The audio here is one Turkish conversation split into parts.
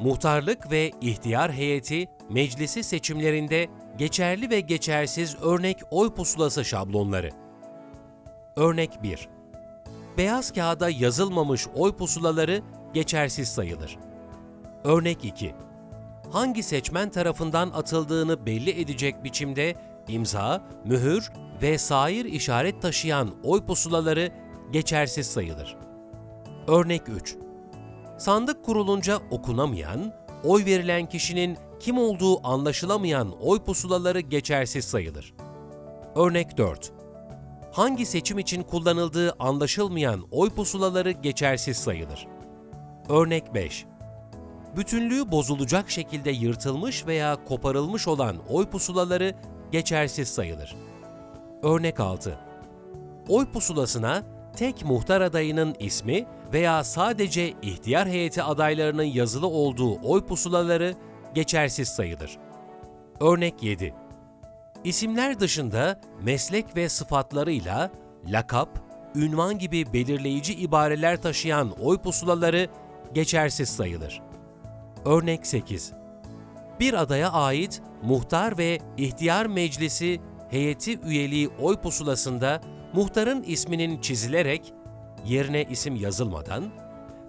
muhtarlık ve ihtiyar heyeti meclisi seçimlerinde geçerli ve geçersiz örnek oy pusulası şablonları. Örnek 1. Beyaz kağıda yazılmamış oy pusulaları geçersiz sayılır. Örnek 2. Hangi seçmen tarafından atıldığını belli edecek biçimde imza, mühür ve sair işaret taşıyan oy pusulaları geçersiz sayılır. Örnek 3. Sandık kurulunca okunamayan, oy verilen kişinin kim olduğu anlaşılamayan oy pusulaları geçersiz sayılır. Örnek 4. Hangi seçim için kullanıldığı anlaşılmayan oy pusulaları geçersiz sayılır. Örnek 5. Bütünlüğü bozulacak şekilde yırtılmış veya koparılmış olan oy pusulaları geçersiz sayılır. Örnek 6. Oy pusulasına tek muhtar adayının ismi veya sadece ihtiyar heyeti adaylarının yazılı olduğu oy pusulaları geçersiz sayılır. Örnek 7. İsimler dışında meslek ve sıfatlarıyla lakap, ünvan gibi belirleyici ibareler taşıyan oy pusulaları geçersiz sayılır. Örnek 8. Bir adaya ait muhtar ve ihtiyar meclisi heyeti üyeliği oy pusulasında muhtarın isminin çizilerek yerine isim yazılmadan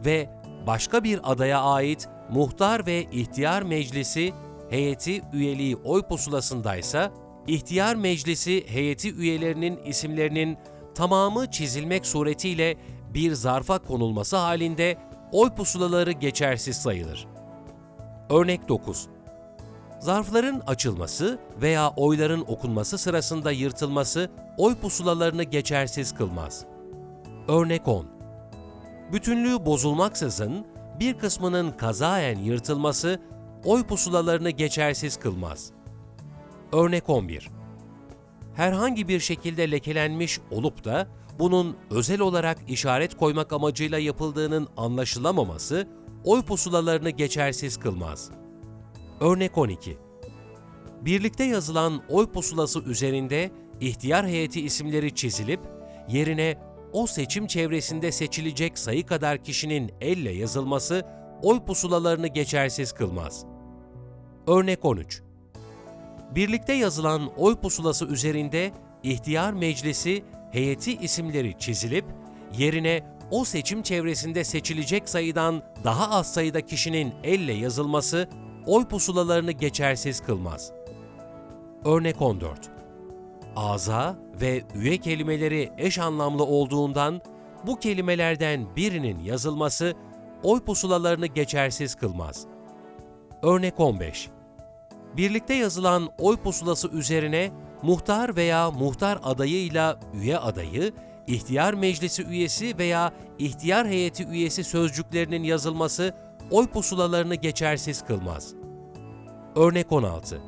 ve başka bir adaya ait muhtar ve ihtiyar meclisi heyeti üyeliği oy pusulasındaysa ihtiyar meclisi heyeti üyelerinin isimlerinin tamamı çizilmek suretiyle bir zarfa konulması halinde oy pusulaları geçersiz sayılır. Örnek 9. Zarfların açılması veya oyların okunması sırasında yırtılması oy pusulalarını geçersiz kılmaz. Örnek 10. Bütünlüğü bozulmaksızın bir kısmının kazaen yırtılması oy pusulalarını geçersiz kılmaz. Örnek 11. Herhangi bir şekilde lekelenmiş olup da bunun özel olarak işaret koymak amacıyla yapıldığının anlaşılamaması oy pusulalarını geçersiz kılmaz. Örnek 12. Birlikte yazılan oy pusulası üzerinde ihtiyar heyeti isimleri çizilip yerine o seçim çevresinde seçilecek sayı kadar kişinin elle yazılması oy pusulalarını geçersiz kılmaz. Örnek 13. Birlikte yazılan oy pusulası üzerinde ihtiyar meclisi heyeti isimleri çizilip yerine o seçim çevresinde seçilecek sayıdan daha az sayıda kişinin elle yazılması oy pusulalarını geçersiz kılmaz. Örnek 14. Aza ve üye kelimeleri eş anlamlı olduğundan bu kelimelerden birinin yazılması oy pusulalarını geçersiz kılmaz. Örnek 15. Birlikte yazılan oy pusulası üzerine muhtar veya muhtar adayıyla üye adayı, ihtiyar meclisi üyesi veya ihtiyar heyeti üyesi sözcüklerinin yazılması oy pusulalarını geçersiz kılmaz. Örnek 16.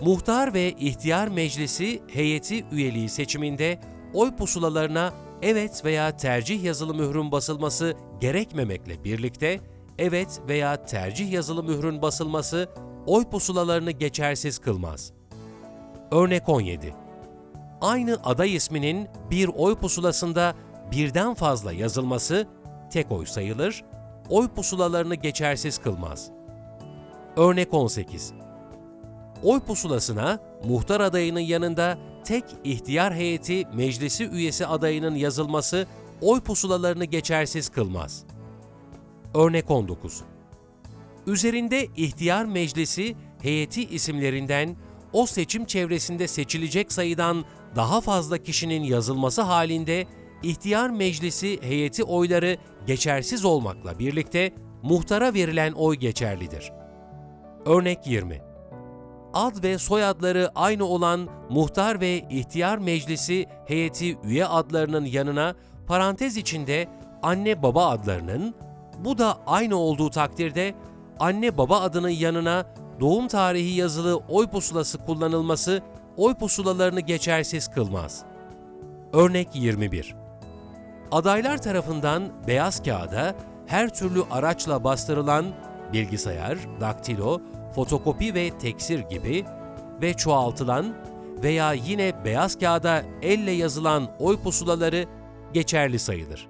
Muhtar ve ihtiyar meclisi heyeti üyeliği seçiminde oy pusulalarına evet veya tercih yazılı mührün basılması gerekmemekle birlikte evet veya tercih yazılı mührün basılması oy pusulalarını geçersiz kılmaz. Örnek 17. Aynı aday isminin bir oy pusulasında birden fazla yazılması tek oy sayılır, oy pusulalarını geçersiz kılmaz. Örnek 18. Oy pusulasına muhtar adayının yanında tek ihtiyar heyeti meclisi üyesi adayının yazılması oy pusulalarını geçersiz kılmaz. Örnek 19. Üzerinde ihtiyar meclisi heyeti isimlerinden o seçim çevresinde seçilecek sayıdan daha fazla kişinin yazılması halinde ihtiyar meclisi heyeti oyları geçersiz olmakla birlikte muhtara verilen oy geçerlidir. Örnek 20. Ad ve soyadları aynı olan muhtar ve ihtiyar meclisi heyeti üye adlarının yanına parantez içinde anne baba adlarının, bu da aynı olduğu takdirde anne baba adının yanına doğum tarihi yazılı oy pusulası kullanılması oy pusulalarını geçersiz kılmaz. Örnek 21. Adaylar tarafından beyaz kağıda her türlü araçla bastırılan bilgisayar, daktilo, fotokopi ve teksir gibi ve çoğaltılan veya yine beyaz kağıda elle yazılan oy pusulaları geçerli sayılır.